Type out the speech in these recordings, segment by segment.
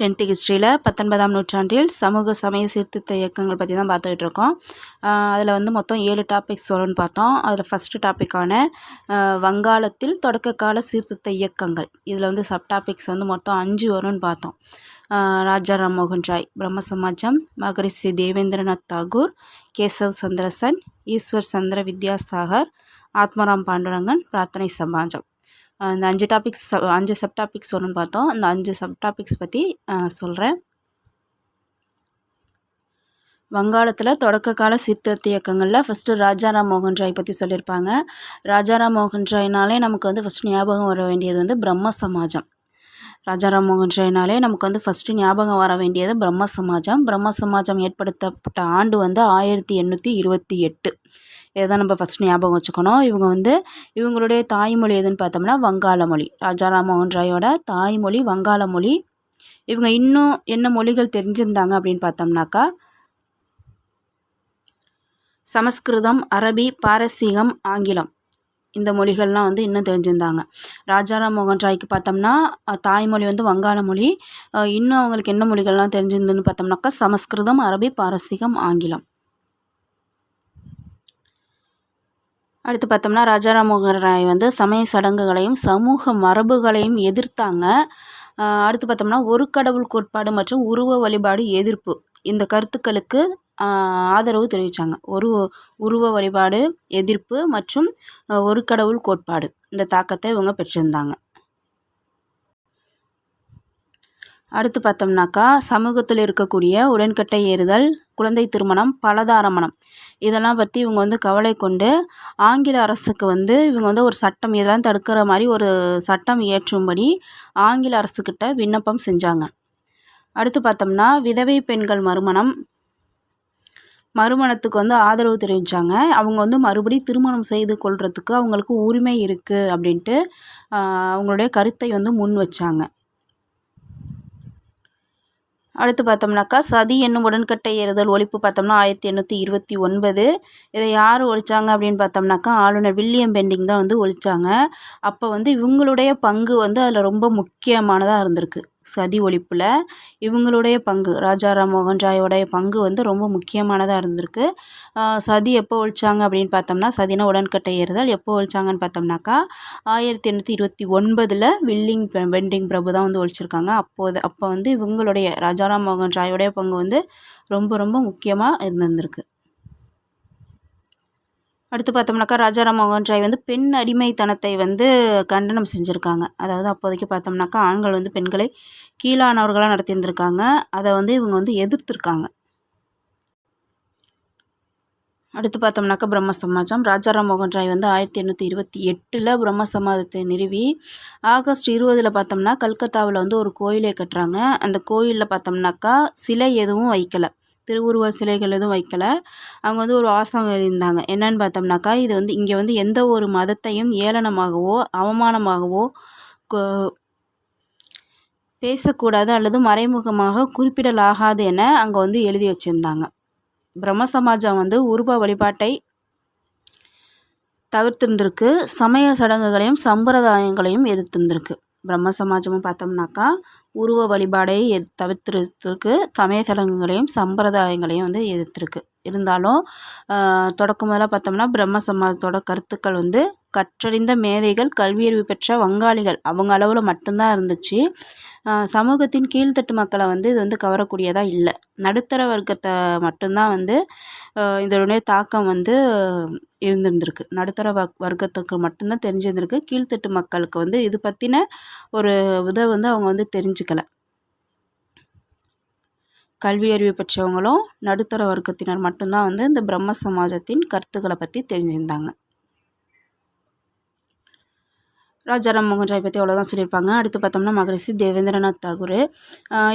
Tenth ஹிஸ்ட்ரியில் பத்தொன்பதாம் நூற்றாண்டில் சமூக சமய சீர்திருத்த இயக்கங்கள் பற்றி தான் பார்த்துக்கிட்டு இருக்கோம் அதில் வந்து மொத்தம் ஏழு டாபிக்ஸ் வரும்னு பார்த்தோம். அதில் ஃபஸ்ட்டு டாப்பிக்கான வங்காளத்தில் தொடக்க கால சீர்திருத்த இயக்கங்கள். இதில் வந்து சப் டாபிக்ஸ் வந்து மொத்தம் அஞ்சு வரும்னு பார்த்தோம். ராஜா மோகன் ராய் பிரம்ம சமாஜம் மகரிஷி தேவேந்திரநாத் தாகூர் கேசவ் சந்திரசன் ஈஸ்வர் சந்திர வித்யாசாகர் ஆத்மராம் பாண்டுரங்கன் பிரார்த்தனை சமாஜம். இந்த அஞ்சு டாபிக்ஸ் அஞ்சு சப் டாபிக்ஸ் வரும்னு பார்த்தோம். அந்த அஞ்சு சப் டாபிக்ஸ் பற்றி சொல்கிறேன் வங்காளத்தில் தொடக்க கால சீர்திருத்த இயக்கங்களில் ஃபஸ்ட்டு ராஜாராம் மோகன் ராய் பற்றி சொல்லியிருப்பாங்க. ராஜாராம் மோகன் ராய்னாலே நமக்கு வந்து ஃபஸ்ட் ஞாபகம் வர வேண்டியது வந்து பிரம்ம சமாஜம். ராஜாராம் மோகன் ராய்னாலே நமக்கு வந்து ஃபஸ்ட்டு ஞாபகம் வர வேண்டியது பிரம்ம சமாஜம். பிரம்ம சமாஜம் ஏற்படுத்தப்பட்ட ஆண்டு வந்து ஆயிரத்தி எண்ணூற்றி இருபத்தி எட்டு. இதை தான் நம்ம ஃபஸ்ட் ஞாபகம் வச்சுக்கணும். இவங்க வந்து இவங்களுடைய தாய்மொழி எதுன்னு பார்த்தோம்னா வங்காள மொழி ராஜாராமோகன் ராயோட தாய்மொழி வங்காள மொழி இவங்க இன்னும் என்ன மொழிகள் தெரிஞ்சிருந்தாங்க அப்படின்னு பார்த்தோம்னாக்கா சமஸ்கிருதம் அரபி பாரசீகம் ஆங்கிலம். இந்த மொழிகள்லாம் வந்து இன்னும் தெரிஞ்சிருந்தாங்க. ராஜாராம் மோகன் ராய்க்கு பார்த்தோம்னா தாய்மொழி வந்து வங்காள மொழி இன்னும் அவங்களுக்கு என்ன மொழிகள்லாம் தெரிஞ்சிருந்துன்னு பார்த்தோம்னாக்கா சமஸ்கிருதம் அரபி பாரசீகம் ஆங்கிலம். அடுத்து பார்த்தோம்னா ராஜாராம் மோகன் ராய் வந்து சமய சடங்குகளையும் சமூக மரபுகளையும் எதிர்த்தாங்க. அடுத்து பார்த்தோம்னா ஒரு கடவுள் கோட்பாடு மற்றும் உருவ வழிபாடு எதிர்ப்பு. இந்த கருத்துக்களுக்கு ஆதரவு தெரிவித்தாங்க ஒரு உருவ வழிபாடு எதிர்ப்பு மற்றும் ஒரு கடவுள் கோட்பாடு. இந்த தாக்கத்தை இவங்க பெற்றிருந்தாங்க. அடுத்து பார்த்தோம்னாக்கா சமூகத்தில் இருக்கக்கூடிய உடன்கட்டை ஏறுதல் குழந்தை திருமணம் பலதாரமணம் இதெல்லாம் பற்றி இவங்க வந்து கவலை கொண்டு ஆங்கில அரசுக்கு வந்து இவங்க வந்து ஒரு சட்டம் இதெல்லாம் தடுக்கிற மாதிரி ஒரு சட்டம் இயற்றும்படி ஆங்கில அரசுக்கிட்ட விண்ணப்பம் செஞ்சாங்க. அடுத்து பார்த்தோம்னா விதவை பெண்கள் மறுமணம். மறுமணத்துக்கு வந்து ஆதரவு தெரிவித்தாங்க அவங்க வந்து மறுபடி திருமணம் செய்து கொள்கிறதுக்கு அவங்களுக்கு உரிமை இருக்குது அப்படின்ட்டு அவங்களுடைய கருத்தை வந்து முன் வச்சாங்க. அடுத்து பார்த்தோம்னாக்கா சதி என்னும் உடன்கட்டை ஏறுதல் ஒழிப்பு பார்த்தோம்னா ஆயிரத்தி எண்ணூற்றி இருபத்தி ஒன்பது. இதை யார் ஒழிச்சாங்க அப்படின்னு பார்த்தோம்னாக்கா ஆளுநர் வில்லியம் பெண்டிங் தான் வந்து ஒழிச்சாங்க. அப்போ வந்து இவங்களுடைய பங்கு வந்து அதில் ரொம்ப முக்கியமானதாக இருந்திருக்கு. சதி ஒழிப்பில் இவங்களுடைய பங்கு ராஜா ராம் மோகன் ராயோடைய பங்கு வந்து ரொம்ப முக்கியமானதாக இருந்திருக்கு. சதி எப்போ ஒழிச்சாங்க அப்படின்னு பார்த்தோம்னா சதினா உடன்கட்டை ஏறுதல் எப்போ ஒழிச்சாங்கன்னு பார்த்தோம்னாக்கா ஆயிரத்தி எண்ணூற்றி இருபத்தி ஒன்பதில் வில்லிங் பெண்டிங் பிரபு தான் வந்து ஒழிச்சிருக்காங்க. அப்போது அப்போ வந்து இவங்களுடைய ராஜாராம் மோகன் ராயோடைய பங்கு வந்து ரொம்ப ரொம்ப முக்கியமாக இருந்திருந்திருக்கு. அடுத்து பார்த்தோம்னாக்கா ராஜாராம் மோகன் ராய் வந்து பெண் அடிமைத்தனத்தை வந்து கண்டனம் செஞ்சுருக்காங்க. அதாவது அப்போதைக்கு பார்த்தோம்னாக்கா ஆண்கள் வந்து பெண்களை கீழானவர்களாக நடத்தியிருந்திருக்காங்க. அதை வந்து இவங்க வந்து எதிர்த்துருக்காங்க. அடுத்து பார்த்தோம்னாக்கா பிரம்ம சமாஜம் ராஜாராம் மோகன் ராய் வந்து ஆயிரத்தி எண்ணூற்றி இருபத்தி எட்டில் பிரம்ம சமாஜத்தை நிறுவி ஆகஸ்ட் இருபதில் பார்த்தோம்னா கல்கத்தாவில் வந்து ஒரு கோயிலே கட்டுறாங்க. அந்த கோயிலில் பார்த்தோம்னாக்கா சிலை எதுவும் வைக்கலை. திருவுருவ சிலைகள் எதுவும் வைக்கலை. அவங்க வந்து ஒரு வாசகம் எழுதியிருந்தாங்க. என்னன்னு பார்த்தோம்னாக்கா இது வந்து இங்கே வந்து எந்த ஒரு மதத்தையும் ஏளனமாகவோ அவமானமாகவோ பேசக்கூடாது அல்லது மறைமுகமாக குறிப்பிடலாகாது என அங்கே வந்து எழுதி வச்சுருந்தாங்க. பிரம்ம சமாஜம் வந்து உருவ வழிபாட்டை தவிர்த்திருந்திருக்கு. சமய சடங்குகளையும் சம்பிரதாயங்களையும் எதிர்த்திருந்திருக்கு. பிரம்ம சமாஜமும் பார்த்தோம்னாக்கா உருவ வழிபாடை எத் தவிர்த்திருக்கு சமய சடங்குகளையும் சம்பிரதாயங்களையும் வந்து எதிர்த்திருக்கு. இருந்தாலும் தொடக்கம் முதல்ல பார்த்தோம்னா பிரம்ம சமாஜத்தோட கருத்துக்கள் வந்து கற்றறிந்த மேதைகள் கல்வியறிவு பெற்ற வங்காளிகள் அவங்க அளவில் மட்டும்தான் இருந்துச்சு. சமூகத்தின் கீழ்த்தட்டு மக்களை வந்து இது வந்து கவரக்கூடியதாக இல்லை. நடுத்தர வர்க்கத்தை மட்டும்தான் வந்து இதனுடைய தாக்கம் வந்து இருந்திருந்திருக்கு. நடுத்தர வர்க் வர்க்கத்துக்கு மட்டும்தான் தெரிஞ்சிருந்திருக்கு. கீழ்த்தட்டு மக்களுக்கு வந்து இது பற்றின ஒரு இதை வந்து அவங்க வந்து தெரிஞ்சுக்கலை. கல்வி அறிவு பெற்றவங்களும் நடுத்தர வர்க்கத்தினர் மட்டும்தான் வந்து இந்த பிரம்ம சமாஜத்தின் கருத்துக்களை பற்றி தெரிஞ்சிருந்தாங்க. ராஜாராம் மோகன் ராய் பற்றி அவ்வளோதான் சொல்லியிருப்பாங்க. அடுத்து பார்த்தோம்னா மகரிஷி தேவேந்திரநாத் தாகூர்.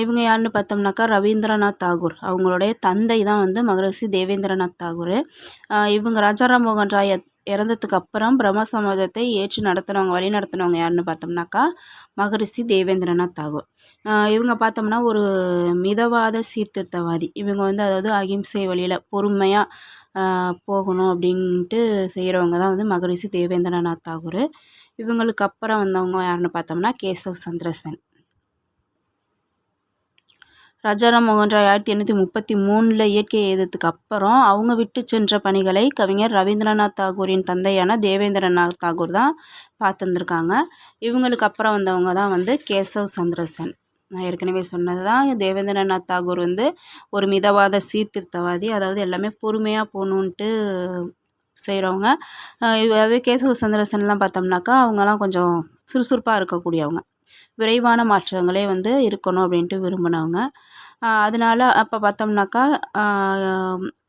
இவங்க யாருன்னு பார்த்தோம்னாக்கா ரவீந்திரநாத் தாகூர். அவங்களுடைய தந்தை தான் வந்து மகரிஷி தேவேந்திரநாத் தாகூர். இவங்க ராஜாராம் மோகன் ராய் இறந்ததுக்கு அப்புறம் பிரம்ம சமாஜத்தை ஏற்று நடத்தினவங்க வழி நடத்தினவங்க யாருன்னு பார்த்தோம்னாக்கா மகரிஷி தேவேந்திரநாத் தாகூர். இவங்க பார்த்தோம்னா ஒரு மிதவாத சீர்திருத்தவாதி. இவங்க வந்து அதாவது அகிம்சை வழியில் பொறுமையாக போகணும் அப்படின்ட்டு செய்கிறவங்க தான் வந்து மகரிஷி தேவேந்திரநாத் தாகூர். இவங்களுக்கு அப்புறம் வந்தவங்க யாருன்னு பார்த்தோம்னா கேசவ் சந்திரசன். ராஜாராம் மோகன் ராய் ஆயிரத்தி எண்ணூற்றி முப்பத்தி மூணில் இயற்கை எதிர்த்துக்கு அப்புறம் அவங்க விட்டு சென்ற பணிகளை கவிஞர் ரவீந்திரநாத் தாகூரின் தந்தையான தேவேந்திரநாத் தாகூர் தான் பார்த்துருந்துருக்காங்க. இவங்களுக்கு அப்புறம் வந்தவங்க தான் வந்து கேசவ் சந்திரசன். நான் ஏற்கனவே சொன்னது தான் தேவேந்திரநாத் தாகூர் வந்து ஒரு மிதவாத சீர்திருத்தவாதி அதாவது எல்லாமே பொறுமையாக போகணுன்ட்டு செய்கிறவங்க கேசவ சந்திரசன்லாம் பார்த்தோம்னாக்கா அவங்கலாம் கொஞ்சம் சுறுசுறுப்பாக இருக்கக்கூடியவங்க. விரைவான மாற்றங்களே வந்து இருக்கணும் அப்படின்ட்டு விரும்பினவங்க. அதனால அப்போ பார்த்தோம்னாக்கா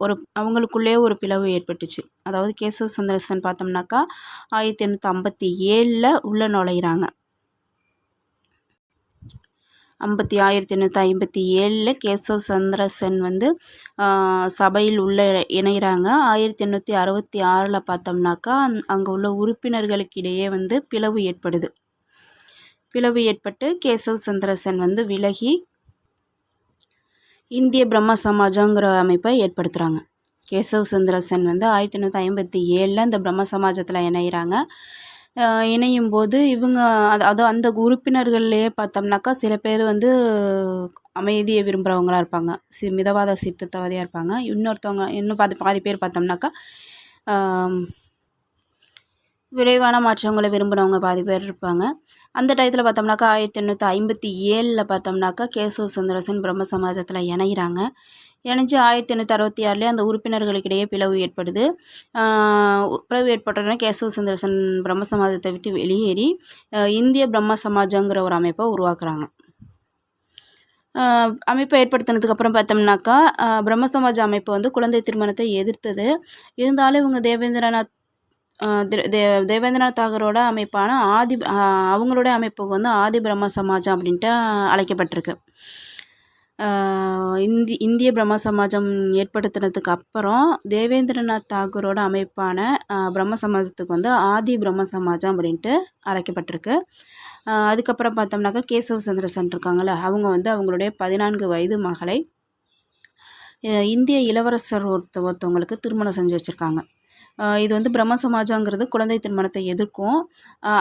ஒரு அவங்களுக்குள்ளே ஒரு பிளவு ஏற்பட்டுச்சு. அதாவது கேசவ சந்திரசன் பார்த்தோம்னாக்கா ஆயிரத்தி எண்ணூற்றி ஐம்பத்தி ஏழில் உள்ளே நுழையிறாங்க. ஐம்பத்தி ஆயிரத்தி எண்ணூற்றி ஐம்பத்தி ஏழில் கேசவ சந்திரசன் வந்து சபையில் உள்ளே இணைகிறாங்க ஆயிரத்தி எண்ணூற்றி அறுபத்தி ஆறில் பார்த்தோம்னாக்கா அங்கே உள்ள உறுப்பினர்களுக்கிடையே வந்து பிளவு ஏற்படுது. பிளவு ஏற்பட்டு கேசவ் சந்திரசன் வந்து விலகி இந்திய பிரம்ம சமாஜங்கிற அமைப்பை ஏற்படுத்துகிறாங்க கேசவ் சந்திரசன் வந்து ஆயிரத்தி எண்ணூற்றி ஐம்பத்தி ஏழில் இந்த பிரம்ம சமாஜத்தில் இணைகிறாங்க இணையும் போது இவங்க அது அது அந்த உறுப்பினர்கள்லேயே பார்த்தோம்னாக்கா சில பேர் வந்து அமைதியை விரும்புகிறவங்களா இருப்பாங்க. சி மிதவாத சீர்திருத்தவாதியாக இருப்பாங்க. இன்னொருத்தவங்க இன்னும் பாதி பாதி பேர் பார்த்தோம்னாக்கா விரைவான மாற்றங்களை விரும்பினவங்க பாதி பேர் இருப்பாங்க. அந்த டயத்தில் பார்த்தோம்னாக்கா ஆயிரத்தி எண்ணூற்றி ஐம்பத்தி ஏழில் பார்த்தோம்னாக்கா கேசவ சுந்தரசன் பிரம்ம சமாஜத்தில் இணைகிறாங்க இணைஞ்சு ஆயிரத்தி எண்ணூற்றி அறுபத்தி ஆறுலேயே அந்த உறுப்பினர்களுக்கிடையே பிளவு ஏற்படுது. பிளவு ஏற்பட்டோடனே கேசவ சுந்தரசன் பிரம்ம சமாஜத்தை விட்டு வெளியேறி இந்திய பிரம்ம சமாஜங்கிற ஒரு அமைப்பை உருவாக்குறாங்க. அமைப்பை ஏற்படுத்தினதுக்கப்புறம் பார்த்தோம்னாக்கா பிரம்ம சமாஜ அமைப்பு வந்து குழந்தை திருமணத்தை எதிர்த்தது. இருந்தாலும் இவங்க தேவேந்திரநாத் தே தேவேந்திரநாத் தாகரோட அமைப்பான ஆதி அவங்களோட அமைப்புக்கு வந்து ஆதி பிரம்ம சமாஜம் அப்படின்ட்டு அழைக்கப்பட்டிருக்கு. இந்தி இந்திய பிரம்ம சமாஜம் ஏற்படுத்தினதுக்கு அப்புறம் தேவேந்திரநாத் தாகூரோட அமைப்பான பிரம்ம சமாஜத்துக்கு வந்து ஆதி பிரம்ம சமாஜம் அப்படின்ட்டு அழைக்கப்பட்டிருக்கு. அதுக்கப்புறம் பார்த்தோம்னாக்கா கேசவ சந்திரசன் இருக்காங்கள்ல அவங்க வந்து அவங்களுடைய பதினான்கு வயது மகளை இந்திய இளவரசர் ஒருத்த ஒருத்தவங்களுக்கு திருமணம் செஞ்சு வச்சுருக்காங்க. இது வந்து பிரம்ம சமாஜங்கிறது குழந்தை திருமணத்தை எதிர்க்கும்.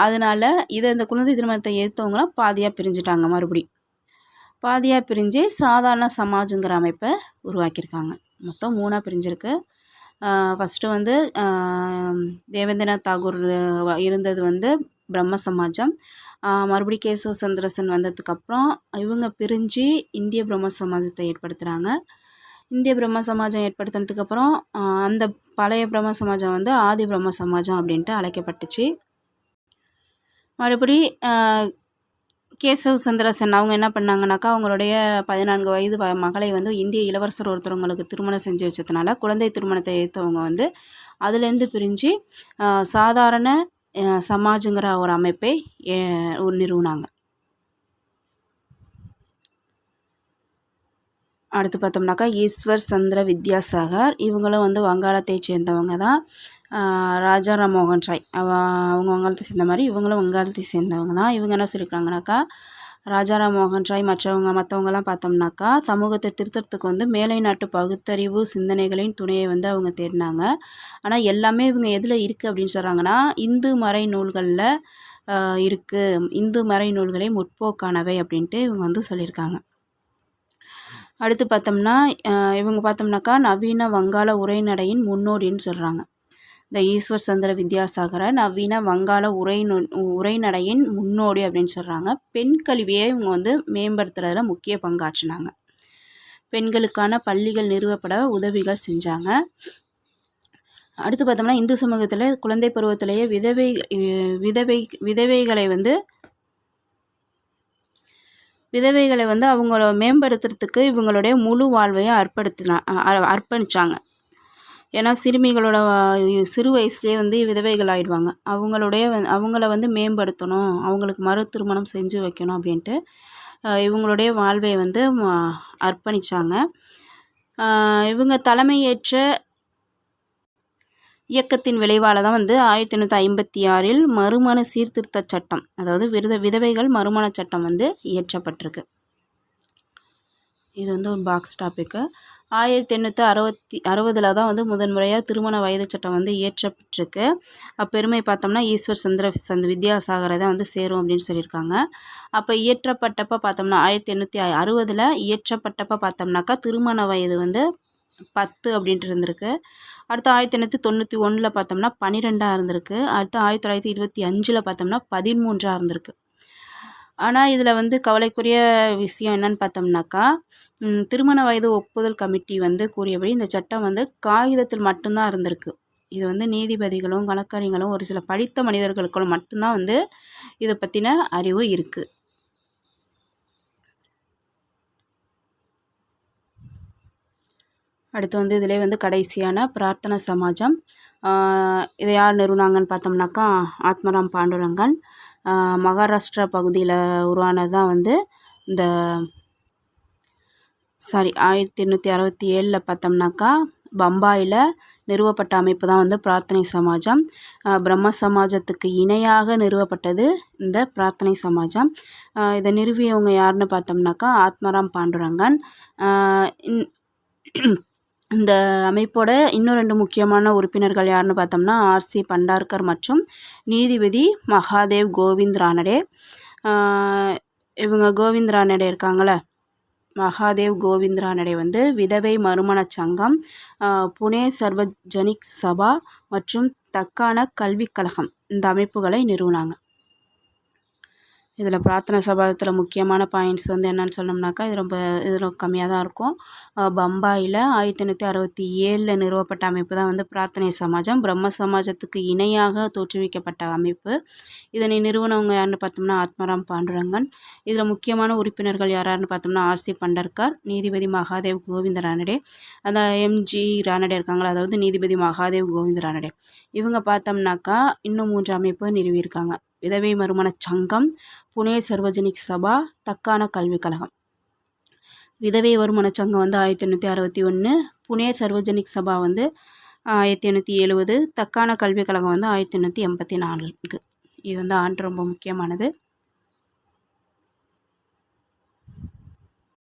அதனால் இதை இந்த குழந்தை திருமணத்தை எதிர்த்தவங்களாம் பாதியாக பிரிஞ்சுட்டாங்க மறுபடி. பாதியாக பிரிஞ்சு சாதாரண சமாஜுங்கிற அமைப்பை உருவாக்கியிருக்காங்க. மொத்தம் மூணாக பிரிஞ்சிருக்கு. ஃபஸ்ட்டு வந்து தேவேந்திரநாத் தாகூர் இருந்தது வந்து பிரம்ம சமாஜம். மறுபடி கேசவ சந்திரசன் வந்ததுக்கப்புறம் இவங்க பிரிஞ்சு இந்திய பிரம்ம சமாஜத்தை ஏற்படுத்துகிறாங்க இந்திய பிரம்ம சமாஜம் ஏற்படுத்தினதுக்கப்புறம் அந்த பழைய பிரம்ம சமாஜம் வந்து ஆதி பிரம்ம சமாஜம் அப்படின்ட்டு அழைக்கப்பட்டுச்சு. மறுபடி கேசவ் சந்திரசன் அவங்க என்ன பண்ணாங்கனாக்கா அவங்களுடைய பதினான்கு வயது மகளை வந்து இந்திய இளவரசர் ஒருத்தவங்களுக்கு திருமணம் செஞ்சு வச்சதுனால குழந்தை திருமணத்தை ஏற்றவங்க வந்து அதுலேருந்து பிரிஞ்சு சாதாரண சமாஜுங்கிற ஒரு அமைப்பை நிறுவினாங்க. அடுத்து பார்த்தோம்னாக்கா ஈஸ்வர் சந்திர வித்யாசாகர். இவங்களும் வந்து வங்காளத்தை சேர்ந்தவங்க தான். ராஜா மோகன் ராய். அவ அவங்க வங்காளத்தை சேர்ந்த மாதிரி இவங்களும் வங்காளத்தை சேர்ந்தவங்க தான். இவங்க என்ன சொல்லியிருக்காங்கனாக்கா ராஜாராம் மோகன் ராய் மற்றவங்க மற்றவங்கலாம் பார்த்தோம்னாக்கா சமூகத்தை திருத்தறதுக்கு வந்து மேலை நாட்டு பகுத்தறிவு சிந்தனைகளின் துணையை வந்து அவங்க தேடினாங்க. ஆனால் எல்லாமே இவங்க எதில் இருக்குது அப்படின்னு சொல்கிறாங்கன்னா இந்து மறை நூல்களில் இருக்குது இந்து மறை நூல்களே முற்போக்கானவை அப்படின்ட்டு இவங்க வந்து சொல்லியிருக்காங்க. அடுத்து பார்த்தோம்னா இவங்க பார்த்தோம்னாக்கா நவீன வங்காள உரைநடையின் முன்னோடின்னு சொல்கிறாங்க இந்த ஈஸ்வர் சந்திர வித்யாசாகரை நவீன வங்காள உரை உரைநடையின் முன்னோடி அப்படின்னு சொல்கிறாங்க பெண் கல்வியை இவங்க வந்து மேம்படுத்துறதுல முக்கிய பங்காற்றினாங்க. பெண்களுக்கான பள்ளிகள் நிறுவப்பட உதவிகள் செஞ்சாங்க. அடுத்து பார்த்தோம்னா இந்து சமூகத்தில் குழந்தை பருவத்திலேயே விதவை விதவை விதவைகளை வந்து விதவைகளை வந்து அவங்கள மேம்படுத்துறதுக்கு இவங்களுடைய முழு வாழ்வையும் அர்ப்பணித்தினா அர்ப்பணித்தாங்க ஏன்னா சிறுமிகளோட சிறு வயசுலேயே வந்து விதவைகள் ஆகிடுவாங்க அவங்களுடைய அவங்கள வந்து மேம்படுத்தணும் அவங்களுக்கு மறு திருமணம் செஞ்சு வைக்கணும் அப்படின்ட்டு இவங்களுடைய வாழ்வை வந்து அர்ப்பணித்தாங்க இவங்க தலைமையேற்ற இயக்கத்தின் விளைவால் தான் வந்து ஆயிரத்தி எண்ணூற்றி ஐம்பத்தி ஆறில் மறுமண சீர்திருத்த சட்டம் அதாவது விருத விதவைகள் மறுமண சட்டம் வந்து இயற்றப்பட்டிருக்கு. இது வந்து ஒரு பாக்ஸ் டாப்பிக்கு ஆயிரத்தி எண்ணூற்றி அறுபத்தி அறுபதில் தான் வந்து முதன்முறையாக திருமண வயது சட்டம் வந்து இயற்றப்பட்டிருக்கு. அப்பெருமை பார்த்தோம்னா ஈஸ்வர் சந்திர சந்த் வித்யாசாகரை தான் வந்து சேரும் அப்படின்னு சொல்லியிருக்காங்க. அப்போ இயற்றப்பட்டப்போ பார்த்தோம்னா ஆயிரத்தி எண்ணூற்றி அறுபதில் இயற்றப்பட்டப்போ பார்த்தோம்னாக்கா திருமண வயது வந்து பத்து அப்படின்ட்டு இருந்திருக்கு. அடுத்து ஆயிரத்தி எண்ணூற்றி தொண்ணூற்றி ஒன்றில் பார்த்தோம்னா பன்னிரெண்டாக இருந்திருக்கு. அடுத்து ஆயிரத்தி தொள்ளாயிரத்தி இருபத்தி அஞ்சில் பார்த்தோம்னா பதிமூன்றாக இருந்திருக்கு. ஆனால் இதில் வந்து கவலைக்குரிய விஷயம் என்னன்னு பார்த்தோம்னாக்கா திருமண வயது ஒப்புதல் கமிட்டி வந்து கூறியபடி இந்த சட்டம் வந்து காகிதத்தில் மட்டும்தான் இருந்திருக்கு. இது வந்து நீதிபதிகளும் வழக்கறிஞர்களும் ஒரு சில படித்த மனிதர்களுக்கும் மட்டும்தான் வந்து இதை பற்றின அறிவு இருக்குது அடுத்து வந்து இதிலே வந்து கடைசியான பிரார்த்தனை சமாஜம். இதை யார் நிறுவனாங்கன்னு பார்த்தோம்னாக்கா ஆத்மராம் பாண்டுரங்கன். மகாராஷ்டிரா பகுதியில் உருவானது தான் வந்து இந்த சாரி ஆயிரத்தி எண்ணூற்றி அறுபத்தி ஏழில் பார்த்தோம்னாக்கா பம்பாயில் நிறுவப்பட்ட அமைப்பு தான் வந்து பிரார்த்தனை சமாஜம். பிரம்ம சமாஜத்துக்கு இணையாக நிறுவப்பட்டது இந்த பிரார்த்தனை சமாஜம். இதை நிறுவியவங்க யாருன்னு பார்த்தோம்னாக்கா ஆத்மராம் பாண்டுரங்கன். இந்த அமைப்போட இன்னும் ரெண்டு முக்கியமான உறுப்பினர்கள் யாருன்னு பார்த்தோம்னா ஆர்சி பண்டார்கர் மற்றும் நீதிபதி மகாதேவ் கோவிந்த் ரானடே இவங்க கோவிந்த் ரானடே இருக்காங்களே மகாதேவ் கோவிந்த் ரானடே வந்து விதவை மறுமணச் சங்கம் புனே சர்வஜனிக் சபா மற்றும் தக்கான கல்விக் கழகம் இந்த அமைப்புகளை நிறுவினாங்க. இதில் பிரார்த்தனை சபாதத்தில் முக்கியமான பாயிண்ட்ஸ் வந்து என்னென்னு சொன்னோம்னாக்கா இது ரொம்ப இதில் கம்மியாக தான் இருக்கும். பம்பாயில் ஆயிரத்தி எண்ணூற்றி அறுபத்தி ஏழில் நிறுவப்பட்ட அமைப்பு தான் வந்து பிரார்த்தனை சமாஜம். பிரம்ம சமாஜத்துக்கு இணையாக தோற்றுவிக்கப்பட்ட அமைப்பு. இதனை நிறுவனவங்க யாருன்னு பார்த்தோம்னா ஆத்மராம் பாண்டுரங்கன். இதில் முக்கியமான உறுப்பினர்கள் யாராருன்னு பார்த்தோம்னா ஆர்சி பண்டர்கர் நீதிபதி மகாதேவ் கோவிந்த ரானடே அந்த எம்ஜி ரானடே இருக்காங்களா அதாவது நீதிபதி மகாதேவ் கோவிந்த ரானடே இவங்க பார்த்தோம்னாக்கா இன்னும் மூன்று அமைப்பு நிறுவியிருக்காங்க. விதவை மறுமணச் சங்கம் புனே சர்வஜனிக் சபா தக்கான கல்விக் கழகம். விதவை வருமனச் சங்கம் வந்து ஆயிரத்தி எண்ணூற்றி அறுபத்தி ஒன்று புனே சர்வஜனிக் சபா வந்து ஆயிரத்தி எண்ணூற்றி எழுபது தக்கான கல்விக் கழகம் வந்து ஆயிரத்தி எண்ணூற்றி எண்பத்தி நான்கு. இது வந்து ஆண்டு ரொம்ப முக்கியமானது.